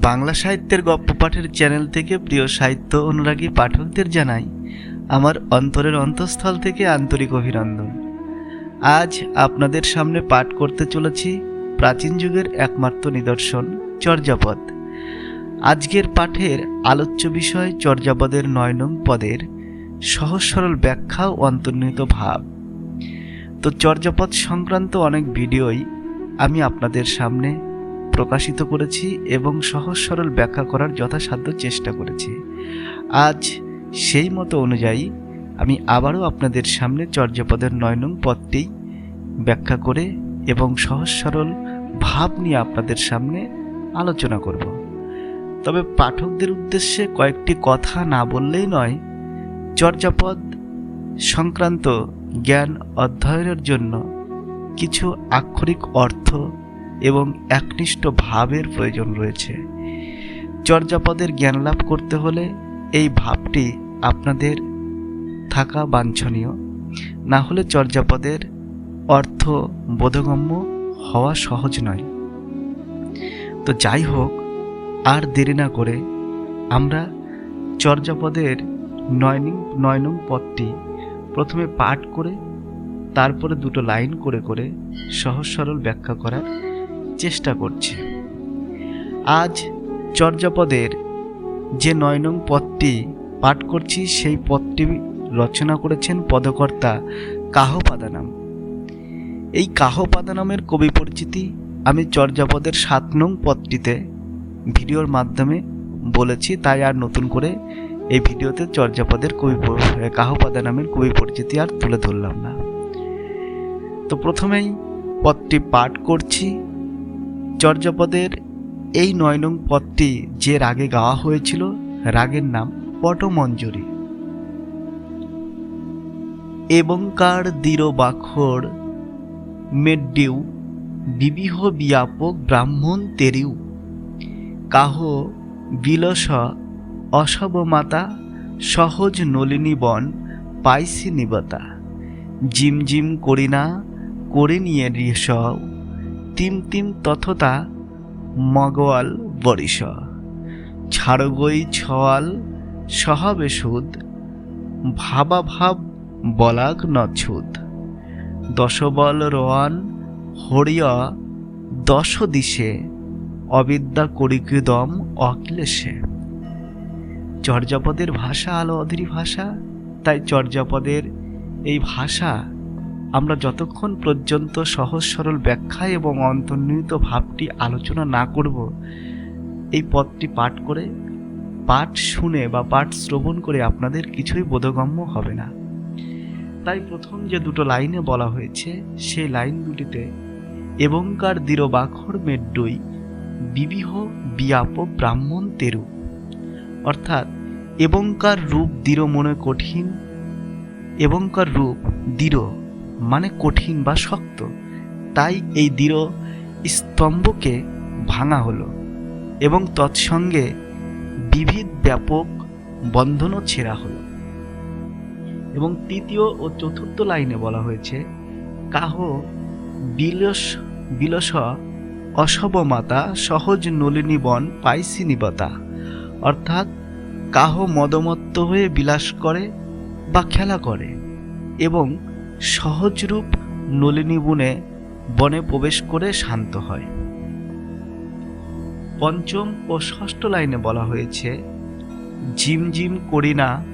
বাংলা সাহিত্যের গপ্প পাঠের চ্যানেল থেকে প্রিয় সাহিত্য অনুরাগী পাঠকদের জানাই আমার অন্তরের অন্তঃস্থল থেকে আন্তরিক অভিনন্দন। আজ আপনাদের সামনে পাঠ করতে চলেছি প্রাচীন যুগের একমাত্র নিদর্শন, চর্যাপদ। আজকের পাঠের আলোচ্য বিষয় চর্যাপদের নয় নং পদের সহজ সরল ব্যাখ্যা ও অন্তর্নিহিত ভাব। তো চর্যাপদ সংক্রান্ত অনেক ভিডিওই আমি আপনাদের সামনে প্রকাশিত করেছি এবং সহজ সরল ব্যাখ্যা করার যথাসাধ্য চেষ্টা করেছি। আজ সেই মতো অনুযায়ী আমি আবারও আপনাদের সামনে চর্যাপদের নয় নং পদটি ব্যাখ্যা করে এবং সহজ সরল ভাব নিয়ে আপনাদের সামনে আলোচনা করব। তবে পাঠকদের উদ্দেশ্যে কয়েকটি কথা না বললেই নয়, চর্যাপদ সংক্রান্ত জ্ঞান অধ্যয়নের জন্য কিছু আক্ষরিক অর্থ এবং একনিষ্ঠ ভাবের প্রয়োজন রয়েছে। চর্যাপদের জ্ঞান লাভ করতে হলে এই ভাবটি আপনাদের থাকা বাঞ্ছনীয়। না হলে চর্যাপদের অর্থ বোধগম্য হওয়া সহজ নয়। তো যাই হোক, আর দেরি না করে আমরা চর্যাপদের নয় নং নয় নং পদটি প্রথমে পাঠ করে, তারপরে দুটো লাইন করে করে সহজ সরল ব্যাখ্যা করার চেষ্টা করছি। আজ চর্যাপদের যে নয় নং পদটি পাঠ করছি, সেই পদটি রচনা করেছেন পদকর্তা কাহপাদানাম। এই কাহপাদানামের কবি পরিচিতি আমি চর্যাপদের সাত নং পদটিতে ভিডিওর মাধ্যমে বলেছি, তাই আর নতুন করে এই ভিডিওতে চর্যাপদের কবি কাহপাদানামের কবি পরিচিতি আর তুলে ধরলাম না। তো প্রথমেই পদটি পাঠ করছি। চর্যাপদের এই নয় নং পদটি যে রাগে গাওয়া হয়েছিল, রাগের নাম পটমঞ্জরি। এবংকার দৃঢ় বাখর মেড্ডিউ, বিবিহ বিয়াপক ব্রাহ্মণ তেরিউ, কাহ বিলস অশবমাতা, সহজ নলিনী বন পাইসি নিবতা জিম জিম করি না করে নিয়ে ঋষ তিম তিম তথতা মগওয়াল বরিশ ছাড়গই ছওয়াল সহাবে সুদ ভাবা ভাব বলাগ নছুদ। দশবল রোয়ান হরিয় দশ দিশে অবিদ্যা করিকিদম অখিলেশে। চর্যাপদের ভাষা আলো অধীরি ভাষা, তাই চর্যাপদের এই ভাষা আমরা যতক্ষণ পর্যন্ত সহজ সরল ব্যাখ্যা এবং অন্তর্নিহিত ভাবটি আলোচনা না করব, এই পদটি পাঠ করে, পাঠ শুনে বা পাঠ শ্রবণ করে আপনাদের কিছুই বোধগম্য হবে না। তাই প্রথম যে দুটো লাইনে বলা হয়েছে, সেই লাইন দুটিতে, এবংকার দৃঢ় বাখর মেড্ডই বিবিহ বিয়াপ ব্রাহ্মণ তেরু। অর্থাৎ, এবংকার রূপ দৃঢ় মনে কঠিন, এবংকার রূপ দৃঢ় মানে কঠিন বা শক্ত, তাই এই দৃঢ় স্তম্ভকে ভাঙা হলো এবং তৎসঙ্গে বিবিধ ব্যাপক বন্ধনও ছেঁড়া হলো। এবং তৃতীয় ও চতুর্থ লাইনে বলা হয়েছে, কাহ বিলস বিলস অশবমাতা সহজ নলিনী বন পাইসি নিবতা। অর্থাৎ কাহ মদমত্ত হয়ে বিলাস করে বা খেলা করে এবং সহজরূপ নলিনী বনে বনে প্রবেশ করে শান্ত হয়। পঞ্চম ও ষষ্ঠ লাইনে বলা হয়েছে ঝিমঝিম করি না,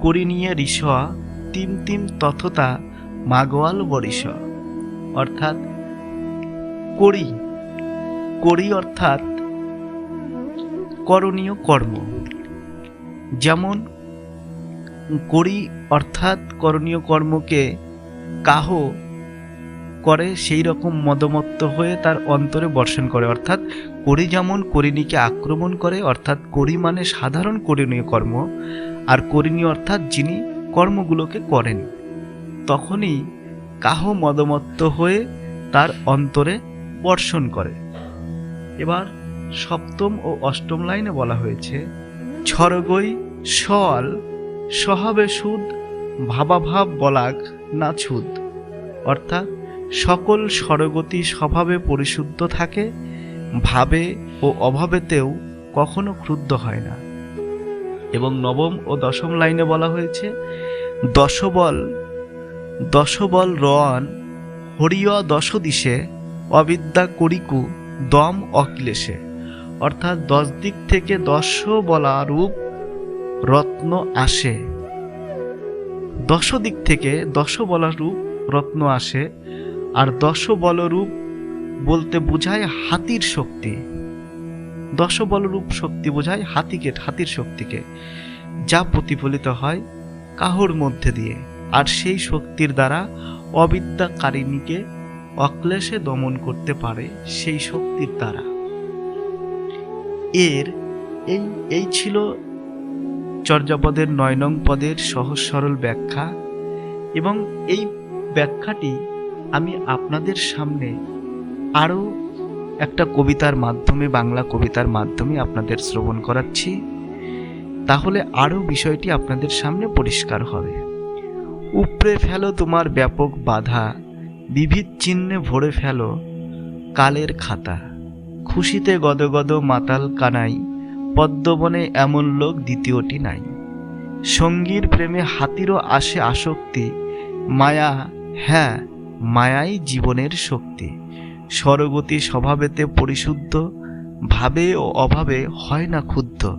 করি নিয়ে তিম তিম তথতা মাগোয়াল বরিষ অর্থাৎ করি করি অর্থাৎ করণীয় কর্ম। যেমন, করি অর্থাৎ করণীয় কর্মকে কাহ করে সেই রকম মদমত্ত হয়ে তার অন্তরে বর্ষণ করে, অর্থাৎ করি যেমন করিণীকে আক্রমণ করে, অর্থাৎ করি মানে সাধারণ করণীয় কর্ম, আর করিণী অর্থাৎ যিনি কর্মগুলোকে করেন, তখনই কাহ মদমত্ত হয়ে তার অন্তরে বর্ষণ করে। এবার সপ্তম ও অষ্টম লাইনে বলা হয়েছে ছরগই সল সহাবে সুদ ভাবাভাব বলাগ না ছুদ অর্থাৎ সকল স্বরগতি স্বভাবে পরিশুদ্ধ থাকে, ভাবে ও অভাবেতেও কখনো ক্রুদ্ধ হয় না। এবং নবম ও দশম লাইনে বলা হয়েছে, দশবল দশবল রন হরিয় দশ দিশে অবিদ্যা করিকু দম অকিলেশে অর্থাৎ দশ দিক থেকে দশ বলা রূপ রত্ন আসে। দশ দিক থেকে দশ বলা রূপ রত্ন আসে, আর দশ বলরূপ বলতে বোঝায় হাতির শক্তি। দশ বলরূপ শক্তি বোঝায় হাতিকে, হাতির শক্তিকে। যা প্রতিফলিত হয় কাহর মধ্যে দিয়ে, আর সেই শক্তির দ্বারা অবিদ্যাকারিণীকে অক্লেশে দমন করতে পারে সেই শক্তির দ্বারা। এর এই এই ছিল চর্যাপদের নয় নং পদের সহজ সরল ব্যাখ্যা এবং এই ব্যাখ্যাটি আমি আপনাদের সামনে আরও একটা কবিতার মাধ্যমে, বাংলা কবিতার মাধ্যমে আপনাদের শ্রবণ করাচ্ছি। তাহলে আরও বিষয়টি আপনাদের সামনে পরিষ্কার হবে। উপড়ে ফেলো তোমার ব্যাপক বাধা বিবিধ চিহ্নে ভরে ফেলো কালের খাতা। খুশিতে গদগদ মাতাল কানাই পদ্মবনে এমন লোক দ্বিতীয়টি নাই। সঙ্গীর প্রেমে হাতিরও আসে আসক্তি, মায়া হ্যাঁ মায়াই জীবনের শক্তি। স্বরগতি স্বভাবেতে পরিশুদ্ধ, ভাবে ও অভাবে হয় না ক্ষুদ্ধ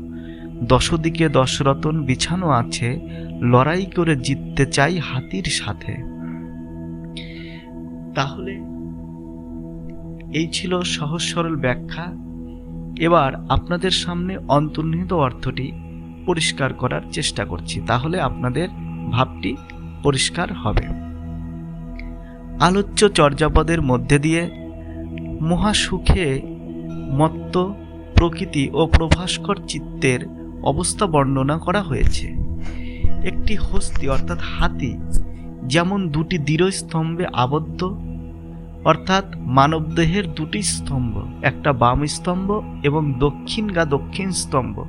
দশদিকে দশরতন বিছানো আছে, লড়াই করে জিততে চাই হাতির সাথে। তাহলে এই ছিল সহজ সরল ব্যাখ্যা। এবার আপনাদের সামনে অন্তর্নিহিত অর্থটি পরিষ্কার করার চেষ্টা করছি, তাহলে আপনাদের ভাবটি পরিষ্কার হবে। আলোচ্য চর্যাপদের মধ্যে দিয়ে মহাসুখে মত্ত প্রকৃতি ও প্রভাস্কর চিত্তের অবস্থা বর্ণনা করা হয়েছে। একটি হস্তি, অর্থাৎ হাতি, যেমন দুটি দৃঢ় স্তম্ভে আবদ্ধ অর্থাৎ মানবদেহের দুটি স্তম্ভ, একটা বাম স্তম্ভ এবং দক্ষিণ গা দক্ষিণ স্তম্ভ।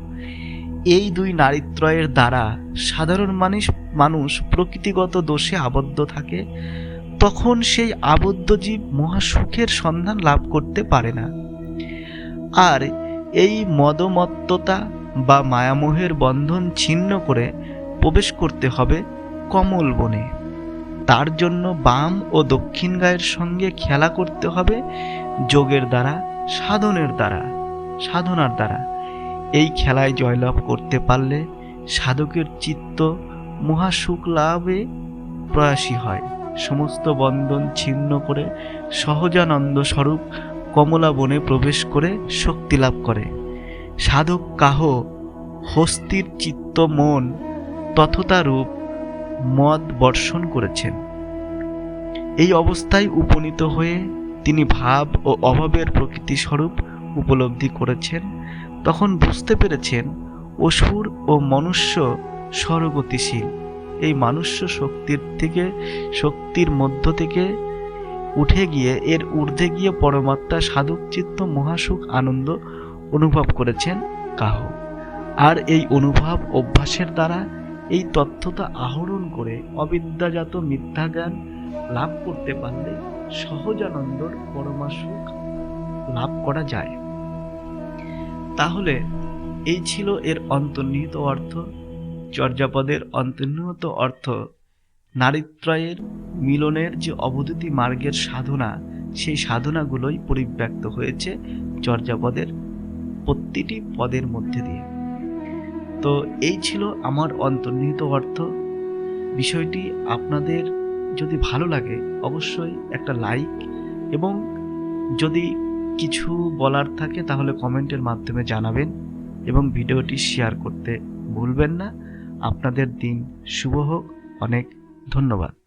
এই দুই নারীত্রয়ের দ্বারা সাধারণ মানুষ মানুষ প্রকৃতিগত দোষে আবদ্ধ থাকে, তখন সেই আবদ্ধ জীব মহাসুখের সন্ধান লাভ করতে পারে না। আর এই মদমত্ততা বা মায়ামোহের বন্ধন ছিন্ন করে প্রবেশ করতে হবে কমল বনে। তার জন্য বাম ও দক্ষিণ গায়ের সঙ্গে খেলা করতে হবে যোগের দ্বারা, সাধনের দ্বারা, সাধনার দ্বারা। এই খেলায় জয়লাভ করতে পারলে সাধকের চিত্ত মহাসুখ লাভে প্রয়াসী হয়। সমস্ত বন্ধন ছিন্ন করে সহজানন্দ স্বরূপ কমলা বনে প্রবেশ করে শক্তি লাভ করে। সাধক কাহ, হস্তির চিত্ত মন তথতা রূপ মদ বর্ষণ করেছেন। এই অবস্থায় উপনীত হয়ে তিনি ভাব ও অভাবের প্রকৃতি স্বরূপ উপলব্ধি করেছেন। তখন বুঝতে পেরেছেন, অসুর ও মনুষ্য স্বরগতিশীল। এই মানুষ্য শক্তির থেকে, শক্তির মধ্য থেকে উঠে গিয়ে এর ঊর্ধ্বে গিয়ে পরমাত্মা সাধক চিত্ত মহাসুখ আনন্দ অনুভব করেছেন কাহ। আর এই অনুভব অভ্যাসের দ্বারা এই তথ্যটা আহরণ করে অবিদ্যাজাত মিথ্যা জ্ঞান লাভ করতে পারলে সহজানন্দর পরমাসুখ লাভ করা যায়। তাহলে এই ছিল এর অন্তর্নিহিত অর্থ। চর্যাপদের অন্তর্নিহিত অর্থ, নারীত্রয়ের মিলনের যে অবধূতি মার্গের সাধনা, সেই সাধনাগুলোই পরিব্যক্ত হয়েছে চর্যাপদের প্রতিটি পদের মধ্যে দিয়ে। তো এই ছিল আমার অন্তর্নিহিত অর্থ। বিষয়টি আপনাদের যদি ভালো লাগে, অবশ্যই একটা লাইক এবং যদি কিছু বলার থাকে তাহলে কমেন্টের মাধ্যমে জানাবেন এবং ভিডিওটি শেয়ার করতে ভুলবেন না। আপনাদের দিন শুভ হোক। অনেক ধন্যবাদ।